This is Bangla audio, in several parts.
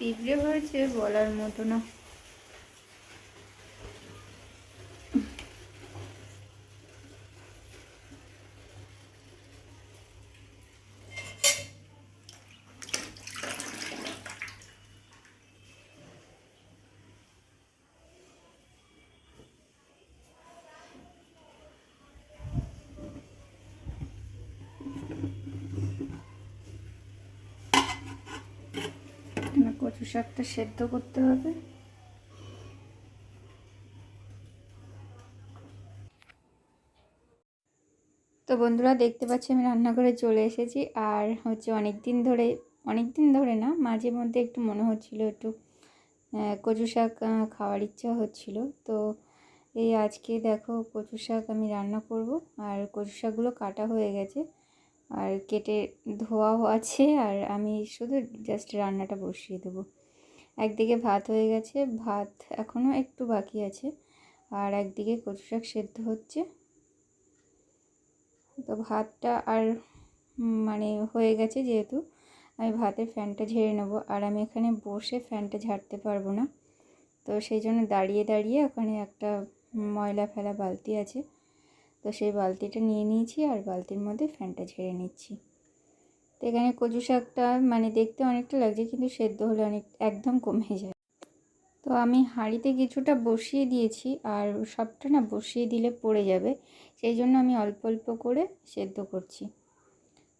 পিঁপড়ে হয়েছে বলার মতো না এখানে কচু শাকটা সেদ্ধ করতে হবে। তো বন্ধুরা, দেখতে পাচ্ছি আমি রান্নাঘরে চলে এসেছি। আর হচ্ছে অনেক দিন ধরে অনেক দিন ধরে না, মাঝে মধ্যে একটু মনে হচ্ছিল একটু কচু শাক খাওয়ার ইচ্ছা হচ্ছিল। তো এই আজকে দেখো কচু শাক আমি রান্না করব, আর কচু শাকগুলো কাটা হয়ে গেছে। আর কেটে ধোয়াও আছে, আর আমি শুধু জাস্ট রান্নাটা বসিয়ে দেবো। একদিকে ভাত হয়ে গেছে, ভাত এখনও একটু বাকি আছে, আর একদিকে কচু শাক সেদ্ধ হচ্ছে। তো ভাতটা আর মানে হয়ে গেছে যেহেতু, আমি ভাতের ফ্যানটা ঝেড়ে নেব, আর আমি এখানে বসে ফ্যানটা ঝাড়তে পারব না। তো সেই জন্য দাঁড়িয়ে দাঁড়িয়ে ওখানে একটা ময়লা ফেলা বালতি আছে তো সেই বালতিটা নিয়ে নিয়েছি আর বালতির মধ্যে ফ্যানটা ঝেড়ে নিচ্ছি। তো এখানে কচু শাকটা মানে দেখতে অনেকটা লাগছে কিন্তু সেদ্ধ হলে অনেক, একদম কমে যায়। তো আমি হাঁড়িতে কিছুটা বসিয়ে দিয়েছি আর সবটা না বসিয়ে দিলে পড়ে যাবে, সেই জন্য আমি অল্প অল্প করে সেদ্ধ করছি।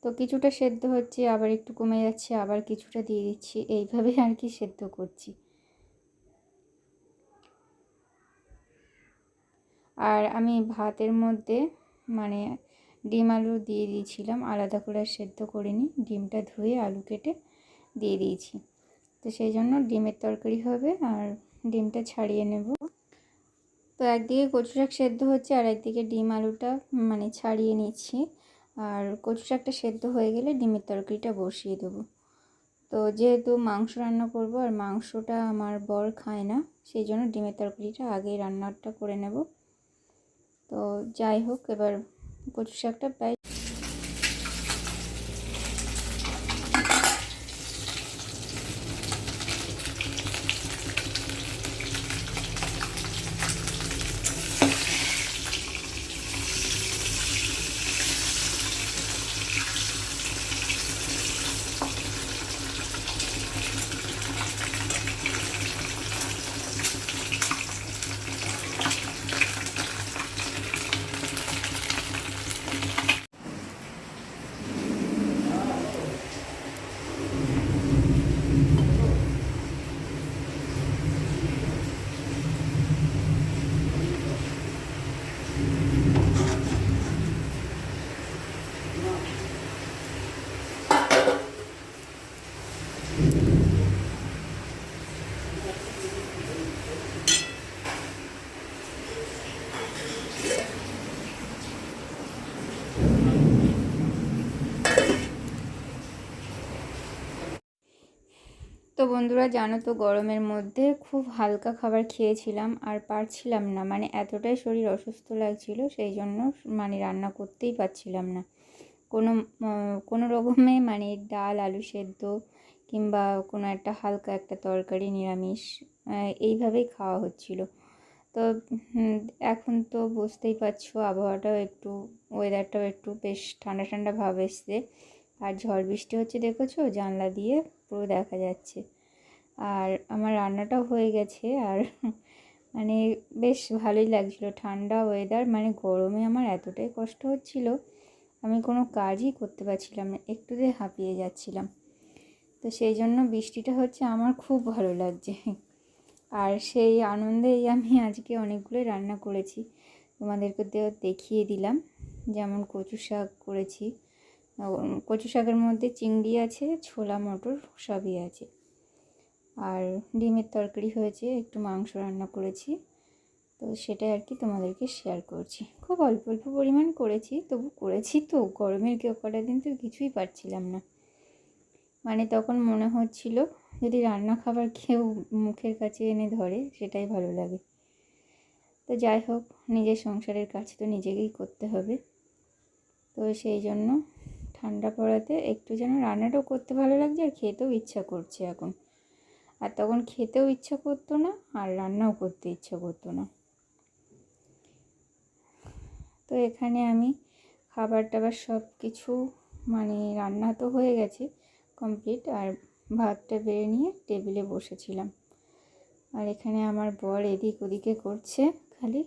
তো কিছুটা সেদ্ধ হচ্ছে, আবার একটু কমে যাচ্ছে, আবার কিছুটা দিয়ে দিচ্ছি, এইভাবে আর কি সেদ্ধ করছি। আর আমি ভাতের মধ্যে মানে ডিম আলু দিয়ে দিয়েছিলাম, আলাদা করে সেদ্ধ করিনি। ডিমটা ধুয়ে আলু কেটে দিয়ে দিয়েছি। তো সেই জন্য ডিমের তরকারি হবে আর ডিমটা ছাড়িয়ে নেব। তো একদিকে কচু শাক সেদ্ধ হচ্ছে আর একদিকে ডিম আলুটা মানে ছাড়িয়ে নিচ্ছি। আর কচু শাকটা সেদ্ধ হয়ে গেলে ডিমের তরকারিটা বসিয়ে দেবো। তো যেহেতু মাংস রান্না করব আর মাংসটা আমার বর খায় না, সেই জন্য ডিমের তরকারিটা আগেই রান্নাটা করে নেব। তো যাই হোক এবার কচু শাকটা প্রায় তো বন্ধুরা, জানো তো গরমের মধ্যে খুব হালকা খাবার খেয়েছিলাম আর পারছিলাম না। মানে এতটাই শরীর অসুস্থ লাগছিল, সেই জন্য মানে রান্না করতেই পারছিলাম না। কোনো কোনো রকমে মানে ডাল, আলু সেদ্ধ কিংবা কোনো একটা হালকা একটা তরকারি, নিরামিষ এইভাবেই খাওয়া হচ্ছিল। তো এখন তো বুঝতেই পারছ, আবহাওয়াটাও একটু ওয়েদারটাও একটু বেশ ঠান্ডা ঠান্ডা ভাব এসছে। আর ঝড় বৃষ্টি হচ্ছে দেখেছ? জানলা দিয়ে পুরো দেখা যাচ্ছে। আর আমার রান্নাটাও হয়ে গেছে আর মানে বেশ ভালোই লাগছিল। ঠান্ডা ওয়েদার মানে গরমে আমার এতটাই কষ্ট হচ্ছিল, আমি কোনো কাজই করতে পারছিলাম না একটুতে হাঁপিয়ে যাচ্ছিলাম। তো সেই জন্য বৃষ্টিটা হচ্ছে আমার খুব ভালো লাগছে। আর সেই আনন্দেই আমি আজকে অনেকগুলোই রান্না করেছি। তোমাদেরকে দেখিয়ে দিলাম, যেমন কচু শাক করেছি কচু শাকের মধ্যে চিংড়ি আছে, ছোলা, মটর সবই আছে। আর ডিমের তরকারি হয়েছে, একটু মাংস রান্না করেছি। তো সেটাই আর কি তোমাদেরকে শেয়ার করছি। খুব অল্প অল্প পরিমাণ করেছি, তবু করেছি তো। গরমের কেউ কটা দিন তো কিছুই পারছিলাম না। মানে তখন মনে হচ্ছিল, যদি রান্না খাবার কেউ মুখের কাছে এনে ধরে, সেটাই ভালো লাগে। তো যাই হোক, নিজের সংসারের কাজ তো নিজেকেই করতে হবে। তো সেই জন্য ঠান্ডা পড়াতে একটু যেন রান্নাটাও করতে ভালো লাগছে আর খেতেও ইচ্ছা করছে এখন। আর তখন খেতেও ইচ্ছা করতো না আর রান্নাও করতে ইচ্ছা করতো না। তো এখানে আমি খাবার টাবার সব কিছু মানে রান্না তো হয়ে গেছে কমপ্লিট আর ভাতটা বেড়ে নিয়ে টেবিলে বসেছিলাম। আর এখানে আমার বর এদিক ওদিকে করছে খালি।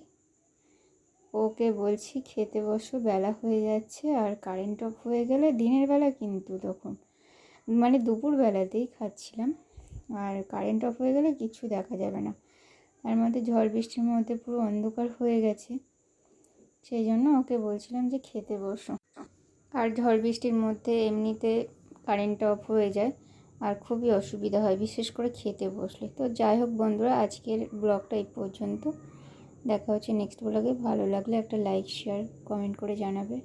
ওকে বলছি খেতে বসো, বেলা হয়ে যাচ্ছে আর কারেন্ট অফ হয়ে গেলে দিনের বেলা কিন্তু তখন মানে দুপুর বেলাতেই খাচ্ছিলাম আর কারেন্ট অফ হয়ে গেলে কিছু দেখা যাবে না। তার মধ্যে ঝড় বৃষ্টির মধ্যে পুরো অন্ধকার হয়ে গেছে, সেই জন্য ওকে বলছিলাম যে খেতে বসো। আর ঝড় বৃষ্টির মধ্যে এমনিতে কারেন্ট অফ হয়ে যায় আর খুবই অসুবিধা হয়, বিশেষ করে খেতে বসলে। তো যাই হোক বন্ধুরা, আজকের ব্লগটা এই পর্যন্ত। দেখা হচ্ছে নেক্সট ব্লগে ভালো লাগলে একটা লাইক শেয়ার কমেন্ট করে জানাবে।